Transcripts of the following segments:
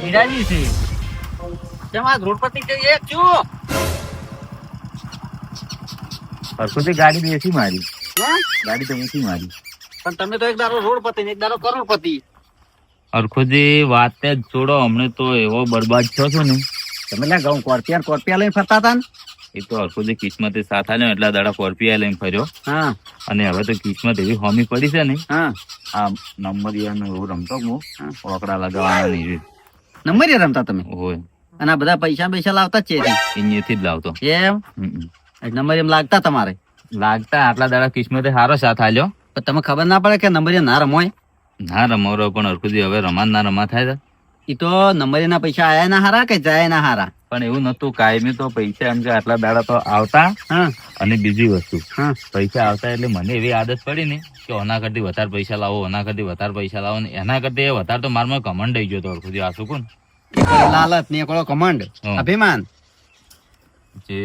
છે. છું? ગાડી બેસી મારી. ગાડી તો બેસી મારી. પણ તમે તો એક દારો રોડપતિ ને એક દારો કરોડપતિ. હરખુજી વાત જ છોડો અમને તો એવો બરબાદ થયો છો ને. તમે લે ઘઉં કોરપિયા કોર્પિયા લઈને ફરતા હતા ને? એ તો હરખુજી કિસ્મતે સાથ આવ્યો એટલા દાડા કોર્પિયા લઈને ફર્યો. હા. અને હવે તો કિસ્મત એવી હોમી પડી છે ને. હા. આ નંબરનું એવું રમતો હા. ઓકડા લગાવવાના નહીં નંબર રમતા તમે? હોય. અને આ બધા પૈસા પૈસા લાવતા જ છે અહીંયાથી જ લાવતો. એમ? નંબર એમ લાગતા તમારે? લાગતા આટલા દાડા કિસ્મતે સારો સાથ આલ્યો. પણ તમે ખબર ના પડે કે નંબર ના રમોય ના રમો પણ હરકુદી હવે રમા ના રમા થાય એ તો નંબર એના પૈસા આયા ના હારા કે જાય ના હારા? પણ એવું નતું કાયમી તો પૈસા એમ કે આટલા દાડા તો આવતા અને બીજી વસ્તુ. પૈસા આવતા એટલે મને એવી આદત પડી ને કે ઓના કરતી વધારે પૈસા લાવો ઓના કરતી વધારે પૈસા લાવો ને એના કરતી વધારે તો મારમાં કમંડ આવી ગયો તો હરખુજી આ શું લાલચ ને એકડો કમંડ અભિમાન. જે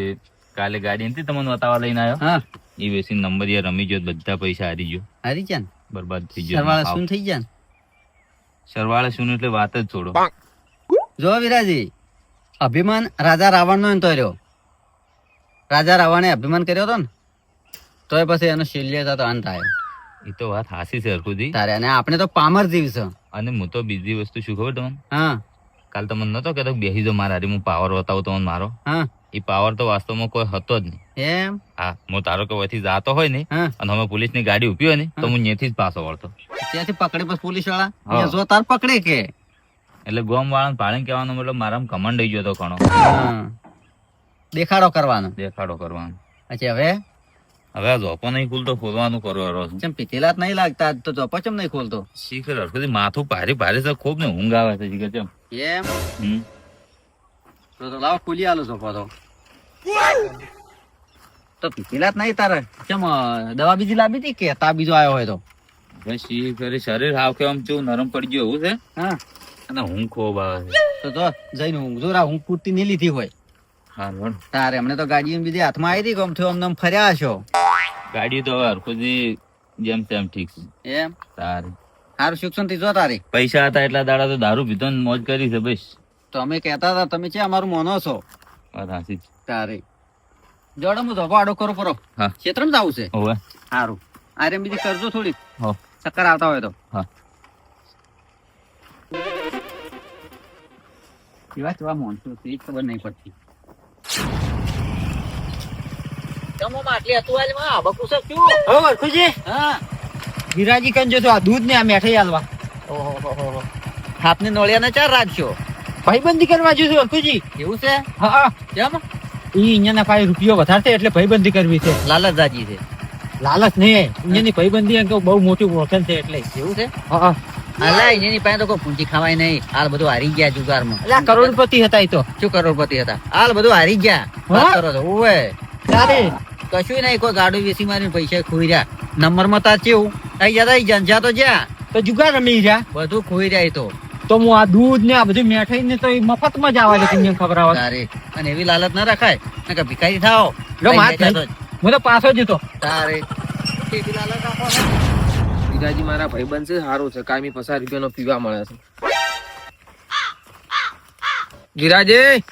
કાલે ગાડી નથી તમને બતાવવા લઈને આવ્યો? હા. એ વેસી નંબર યાર રમી ગયો બધા પૈસા હારી ગયો. હારી ગયા બરબાદ થઈ ગયો. શું થઈ ગયા સરવાળે શું એટલે વાત જ છોડો. જો વિરાજી અભિમાન રાજા રાવણ નો તો રહ્યો. રાજા રાવણે અભિમાન કર્યો હતો ને તોય પછી એનો શિલ્ય તો અંત આવ્યો. એ તો વાત હાસી છે હરકુજી તારે અને આપણે તો પામર જીવ છે. અને હું તો બીજી વસ્તુ શું ખબર તમને? હા. કાલ તમને નતો કહેતો કે બેસી જો મારા હારી હું પાવર બતાવું તમને મારો. હા. એ પાવર તો વાસ્તવમાં કોઈ હતો જ નહીં. એમ? હા હું તારો કે વહીથી જાતો હોય ને અને અમે પોલીસની ગાડી ઊભી હોય ને તો હું. ત્યાંથી જ પાછો વળતો. ત્યાંથી પકડે પછી પોલીસવાળા. જો તાર પકડે કે? એટલે ગોમ વાળા પાડીને કહેવાનો મતલબ મારા કમંડ થઈ ગયો ઘણો. દેખાડો કરવાનો. દેખાડો કરવાનો. પછી હવે? હવે આ જોપો નહીં ખુલતો ખોલવાનું કરો છું. જેમ પીતેલા જ નહીં લાગતા તો જોપો ચમ નહીં ખોલતો? શીખર હરખુથી માથું ભારે ભારે છે ખૂબ ને ઊંઘ આવે છે શીખર ચમ. એમ? હમ. તો લાવ ખુલી આલો જોપો તો. તો પીતેલા જ નહીં તારે. કેમ દવા બીજી લાવી હતી કે તા બીજો આવ્યો હોય તો? શીખર શરીર હાવ કેમ આમ નરમ પડી ગયું એવું છે. હા. અને ઊંઘ છે. તો તો જઈને ઊંઘ. જો રા ઊંઘ પૂરતી નહીં લીધી હોય. હા બોલ. તારે અમને તો ગાડી બીજી હાથમાં આવી હતી ગમ થયો અમને ફર્યા છો ગાડી તો હવે હરખુથી જેમ તેમ ઠીક છે. એમ? તારે. સારું શિક્ષણથી જો તારી. પૈસા હતા એટલા દાડા તો દારૂ પીધો મોજ કરી છે બસ. તો અમે કહેતા હતા તમે છે અમારું મોનો છો? જ. તારે. જોડો હું ધોકો આડો કરો પરો. હા. ક્ષેત્રમાં જ આવું છે. હોવે. સારું આરે બીજી કરજો થોડી હો. ચક્કર આવતા હોય તો. હા. કેવા કેવા માણસો છે એ ખબર નહીં પડતી. હા વિરાજી કન જો આ દૂધ ને આ મેઠાઈ આલવા ઓહોહોહો. હાથને નોળિયાને ચાર રાખશો ભાઈબંધી કરવા જોઈશું અરખુજી એવું છે? હા. કેમ? ઈ અહીંયા પાસે રૂપિયો વધારશે એટલે ભાઈબંધી કરવી છે. લાલચ દાજી છે. લાલચ નહીં અહીંયાની ભાઈબંધી એમ બહુ મોટી ઓળખાણ છે એટલે. એવું છે? હા અલા એની પાસે તો કોઈ પૂંજી ખાવાય નહીં. હાલ બધું હારી ગયા જુગારમાં. એટલે કરોડપતિ હતા એ તો. શું કરોડપતિ હતા? હાલ બધું હારી ગયા. વાત કરો છો. ઓવે તારે? કશું નહીં કોઈ ગાડું વેસી મારીને પૈસા ખોઈ રહ્યા. નંબરમાં તાર કેવું આઈ જતા તો જ્યાં તો જુગાર રમી રહ્યા. બધું ખોઈ રહ્યા તો. તો હું આ દૂધ ને આ બધું મેઠાઈ ને તો મફતમાં જ આવે છે તમને ખબર આવે. તારે. અને એવી લાલત ના રખાય. ને કે ભિખારી થાઓ. લો, માત જાતો. હું તો પાછો જ તારે. એવી લાલત રાખો બીજાજી મારા ભાઈબંધ છે સારું છે. કાયમી પસાર રૂપિયાનો પીવા મળે છે. વિરાજે!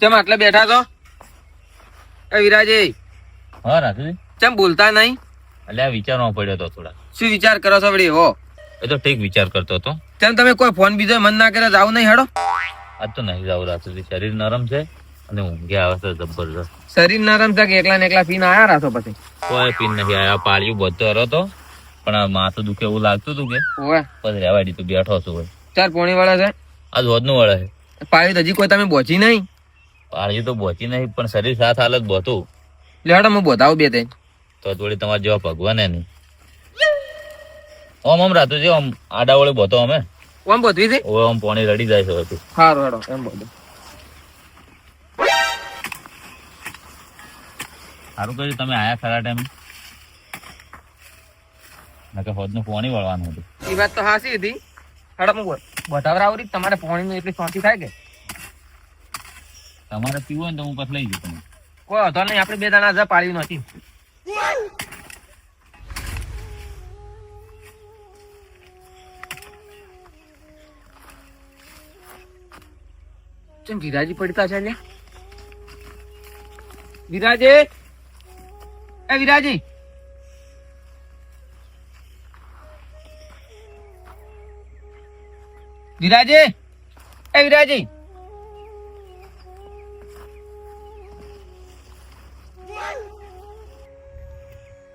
ચમ આટલે બેઠા છો? એ વિરાજે! હા રાજુજી ચમ બોલતા નહીં? એટલે આ વિચારવા પડ્યો હતો થોડા શું વિચાર કરો છો વળી હો? એ તો ઠીક વિચાર કરતો હતો. ચમ તમે કોઈ ફોન બીજો મન ના કરે જાવ નહીં હેડો. આજ તો નહીં જાવ રાજુજી શરીર નરમ છે અને ઊંઘે આવે છે જબરજસ્ત. શરીર નરમ છે કે એકલા ને એકલા પીને આયા રાતો પછી? કોઈ પીન નહીં આયા પાળ્યું બધો હતો પણ આ માથું દુખે એવું લાગતું હતું કે ઓય પછી રેવા દીધું બેઠો છું ભાઈ ચાર પોણી વાળા છે આજ વધનું વળે છે. પાળ્યું તો હજી કોઈ તમે બોચી નહીં? પાળ્યું તો બોચી નહીં પણ શરીર સાથ હાલત બહોતું લેડો હું બોતાવું બે ત્રણ. તો થોડી તમારા જેવા ભગવાન નહીં. ઓમ ઓમ રાતુજી ઓમ આડા વળે બોતો અમે. ઓમ બોતવી છે? ઓવે ઓમ પોણી રડી જાય છે બધું સારું હેડો એમ બોધો. સારું કર્યું તમે આયા ખરા ટાઈમ. નકે હોદનું પાણી વળવાનું હતું. એ વાત તો હાસી હતી હેડો હું બતાવરાવરી તમારે પોણી એટલી શાંતિ થાય કે? તમારે પીવું હોય ને તો હું પછી લઈ જઉં તમે કોઈ હતો નહીં આપણે બે દાણા જ પાડ્યું નથી. ચમ વિરાજી પડતા છે વિરાજે? એ વિરાજી! વિરાજે? એ વિરાજી!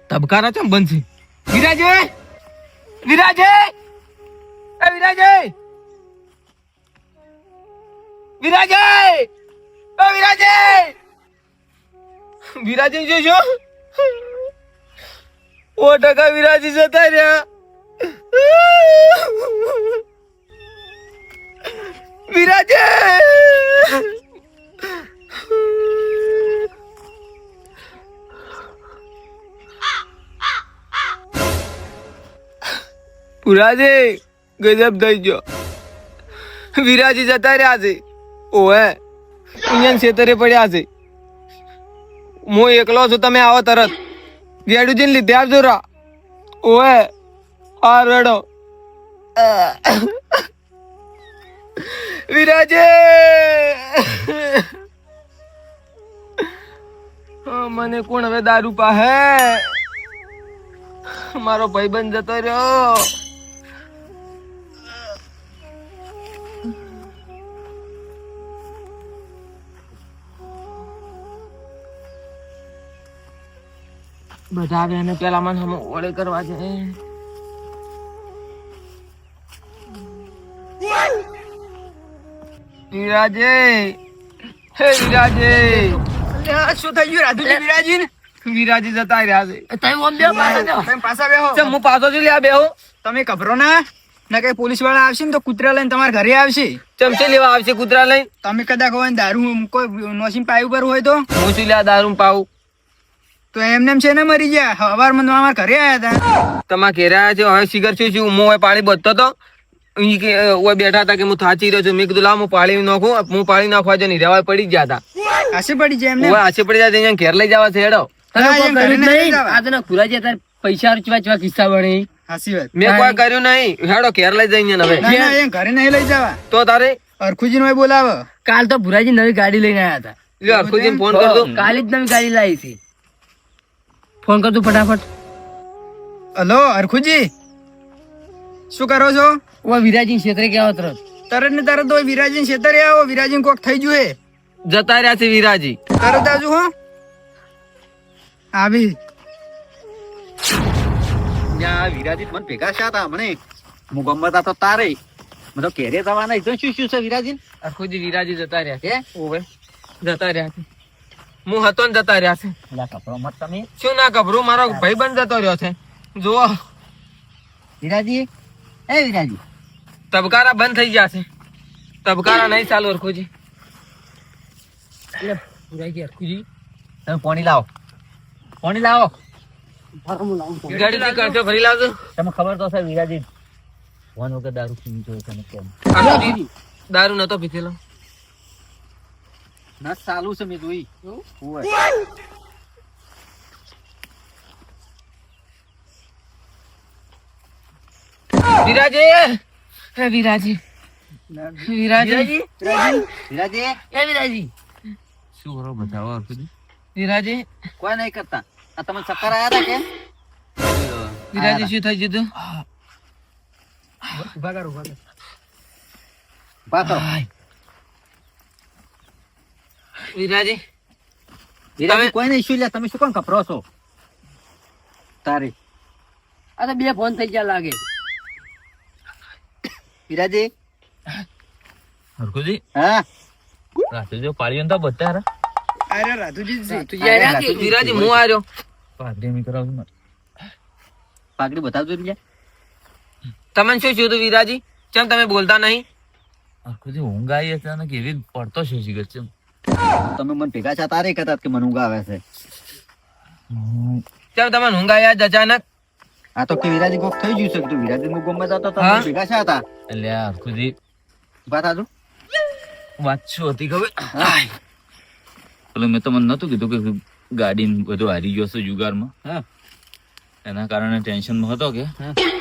તબકારા ચમ બનશે વિરાજે? વિરાજે? એ વિરાજે! વિરાજે ઓ વિરાજે વિરાજે જો જો ઓ ટકા વિરાજી જતા રહ્યા. વિરાજે પુરાજે ગજબ થઈ ગયો. વિરાજી જતા રહ્યા છે. ઓહે અહીંયા છેતરે પડ્યા છે. હું એકલો છું, તમે આવો તરત. ગેડુજીને લીધે આવજો રા. ઓએ આ રડો. વિરાજે! મને કોણ હવે દારૂ પાહે? મારો ભાઈબંધ જતો રહ્યો. બધા અને પેલા મને હમ ઓળે કરવા છે વિરાજે હે વિરાજે શું થઈ ગયું? રાધુજી વિરાજી વિરાજી જતા રહ્યા છે. તમે પાછા બેહો. ચમ હું પાછો જ લ્યા બેહો. તમે ગભરો ના. ના કઈ પોલીસવાળા આવશે ને તો કૂતરા લઈને તમારા ઘરે આવશે. ચમચે લેવા આવશે કૂતરા લઈ તમે કદાચ હોય દારૂ કોઈ નોશીન પાયું પર હોય તો? હું શું લ્યા દારૂ પાઉં. તો એમને એમ છે ને મરી ગયા. અવાર તો અમારા ઘરે આવ્યા હતા. તમારા ઘેરે આવ્યા છે? હવે સિગર છું છું હું પાણી બધતો તો. ઓય બેઠા હતા કે હું થાચી રહ્યો છું. મેં કીધું લાવ હું પાણી નાખું. હું પાણી નાખવા જો નહીં રેવા પડી ગયા હતા. આશે પડી જાય એમને? ઓય આછે પડી જાય અહીંયા ઘેર લઈ જવા છે હેડો. પૈસા રૂચવા ચવા કિસ્સા બને વાત. મેં કોઈ કર્યું નહીં. હેડો ઘેર લઈ જઈને હવે. ના ના એમ ઘરે નહીં લઈ જવા. તો તારે? અરખુજી નો બોલાવો. કાલ તો ભુરાજી નવી ગાડી લઈને આવ્યા હતા. અરખુજી ફોન કરતો કાલે જ નવી ગાડી લાવી હતી ફોન કરજો ફટાફટ. હલો અરખુજી શું કરો છો? ઓ વિરાજી ક્ષેત્રે કેવા તરત તરત ને તરત હોય વિરાજી છેતરે આવો. વિરાજી કોક થઈ ગયું હે? જતા રહ્યા છે વિરાજી. તરત આજુ હો. આવી. ત્યાં વિરાજી મને ભેગા છે તા મને. હું ગમત તો તારે. મને તો ઘેરે જવાના તો શું શું છે વિરાજી અરખુજી વિરાજી જતા રહ્યા કે છે. ઓવે. જતા રહ્યા છે. હું હતો ને જતા રહ્યા છે. મત તમે. શું ના ગભરું મારો ભાઈબંધ જતો રહ્યો છે. જુઓ. વિરાજી. એ વિરાજી. તબકારા બંધ થઈ ગયા છે. તબકારા નહીં ચાલુ અરખુજી. પુરાઈ ગયા અરખુજી. તમે પાણી લાવો. પાણી લાવો. કરજો ભરી લાવજો. તમે ખબર તો છે વિરાજી. ફોન વગર દારૂ પીવી જોઈએ તમે કેમ? દારૂ નતો પીધેલો. ના ચાલુ છે મેં જોઈ. વિરાજી! હે વિરાજી. વિરાજી. વિરાજી? એ વિરાજી. શું કરો બતાવો અર્જુન વિરાજી. કોઈ નહીં કરતા. આ તમે ચક્કર આયા હતા કે? વિરાજી શું થઈ જતું? ઊભા કર ઊભા કરો. વિરાજી. વિરાજી કોઈ નહીં શું લે? તમે શું કોણ કપરો છો? તારી. આ તો બે ફોન થઈ ગયા લાગે. વિરાજી? હરખુજી? હા? રાત્રે જો પાળીઓ તો બધા હારા. અરે રાધુજી જ છે. તું જાય રાખ. વિરાજી હું આવ્યો પાઘડી એમ કરાવું ને. પાઘડી બતાવજો બીજા તમને શું થયું હતું વિરાજી? કેમ તમે બોલતા નહીં? હરખુજી ઊંઘ આવી અચાનક એવી પડતો છે શિખર છે તમે મને ભેગા છા તારે કહેતા કે મને ઊંઘ આવે છે. ચાલ તમને ઊંઘ આવ્યા અચાનક. આ તો કે વિરાજી કોક થઈ ગયું છે તું વિરાજી નું ગમે જતો તમે ભેગા છા હતા. એટલે યાર હરખુજી વાત આજુ વાત શું હતી ખબર? એટલે મેં તો મને નતું કીધું કે ગાડી બધું હારી ગયો છે જુગારમાં. હા. એના કારણે ટેન્શનમાં હતો કે.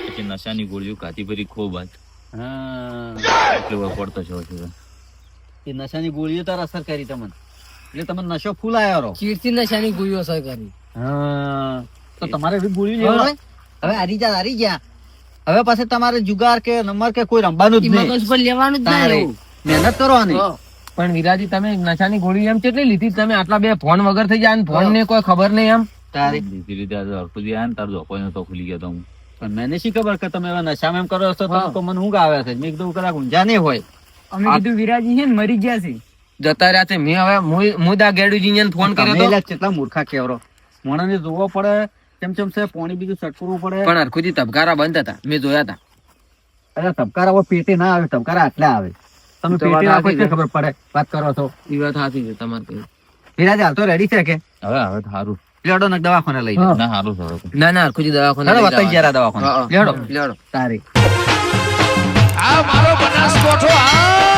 પછી નશાની ગોળીઓ કાતી પરી ખૂબ હા. એટલે પડતો છો છે. એ નશાની ગોળીઓ તાર અસર કરી તમને. એટલે તમને નશો ફૂલ આવ્યો રહો. ચીડથી નશાની ગોળીઓ અસર કરી. હા તો તમારે ગોળી હોય? હવે હારી જા હારી ગયા હવે પછી તમારે જુગાર કે નંબર કે કોઈ રમવાનું જ નહીં. મગજ પર લેવાનું જ નહીં મહેનત કરવાની. પણ વિરાજી તમે નશાની ગોળી એમ કેટલી લીધી? તમે આટલા બે ફોન વગર થઈ જાય ફોન ને કોઈ ખબર નહીં એમ? તારી. લીધી આજે હરખુજી આયા ને તાર ધોકો નતો ખુલી ગયો તો હું. પણ મને શી ખબર કે તમે એવા નશામાં એમ કરો છો તો તો મને ઊંઘ આવે છે? મેં કીધું કદાચ ઊંઝા નહીં હોય. અમે કીધું વિરાજી છે ને મરી ગયા છે. જતા રહ્યા છે. મેં હવે મુદા ગેડુજી ને ફોન કર્યો તો. કેટલા મૂર્ખા કેવરો. મોણાને જોવો પડે કેમ કેમ છે પાણી બીજું સટકવું પડે. પણ હરખુજી તબકારા બંધ હતા. મેં જોયા હતા. અરે તબકારા હવે પેટે ના આવે તબકારા આટલા આવે. તમે પેટે રાખો સાચી ખબર પડે. વાત કરો તો એ વાત સાચી છે તમારે. વિરાજ હાલ તો રેડી છે કે? હવે હવે સારું લેડો ને દવાખાને લઈ ના સારું. છે ના ના હરખુજી દવાખાને દવાખાને. લેડો લેડો તારી. આ મારો બનાસકોઠો આ